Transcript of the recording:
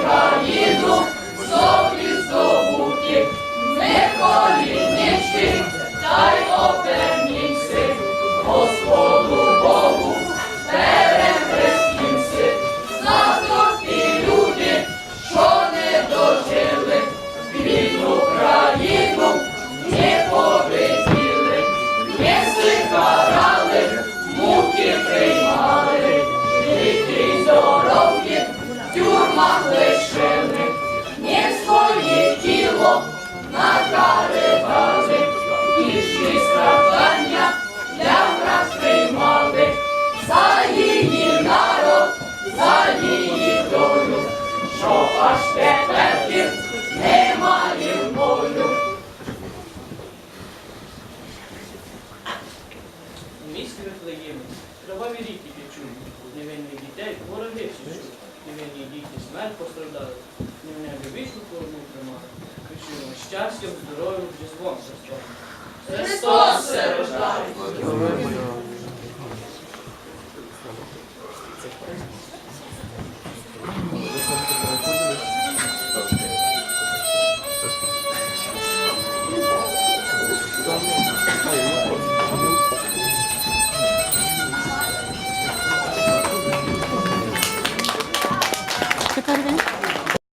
Україну, зоплі здобуті, не колінничі, та й опернічі, Господу Богу, перехрестівці, заторті люди, що не дожили, від Україну не полетіли. домах лишили, ні своє тіло на карибали, Тіші страдання для нас приймали, за її народ, за її долю, що аж тепер немає волю. У місті Вифлеємі, кроваві ріки течуть, невинних дітей вороги чуть смерть постраждали, не вічну форму тримали, Кричимо щастям, здоров'ю різдвом Христом. Христос все рождає!